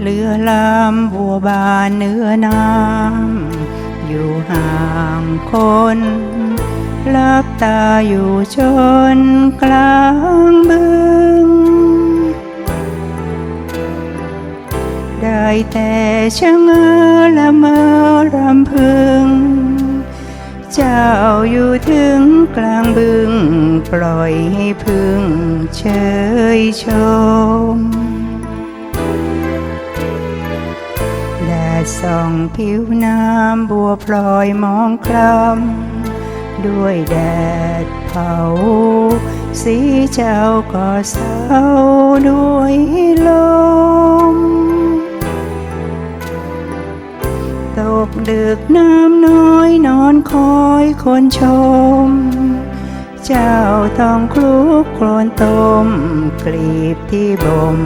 เรือลำบัวบานเนื้อน้ำอยู่ห่างคนลับตาอยู่ชนกลางบึง ได้แต่ชะเง้อละเมอรำพึง เจ้าอยู่ถึงกลางบึง ปล่อยให้พึ่งเชยชม ส่องผิวน้ำบัวพลอยมองคล้ำด้วยแดดเผา สีเจ้าก็เศร้าด้วยลมตกดึกน้ำน้อยนอนคอยคนชม เจ้าต้องคลุกโคลนต้มกลีบที่บ่ม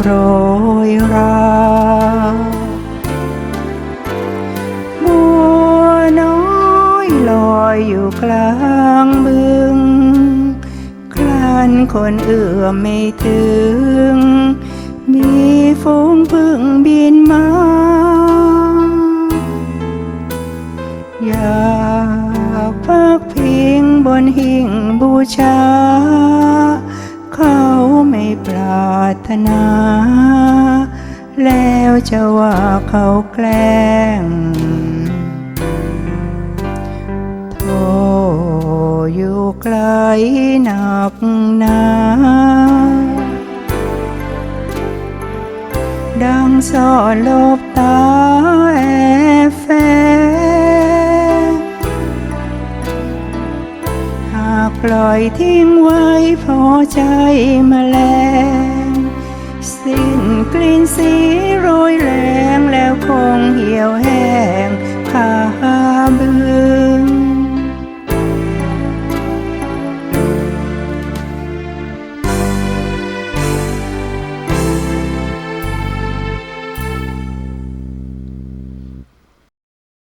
โรยรา อยอยู่กลางบึงคลานคนเอื้อมไม่ถึง มีฝูงพึ่งบินมา อยากพักพิงบนหิ่งบูชา เขาไม่ปรารถนา แล้วจะว่าเขาแกล้ง อยู่ไกลหนักหนาดังสอดลบตาแอบแฝงหากปล่อยทิ้งไว้พอใจแมาแลงสิ้นกลิ่นสี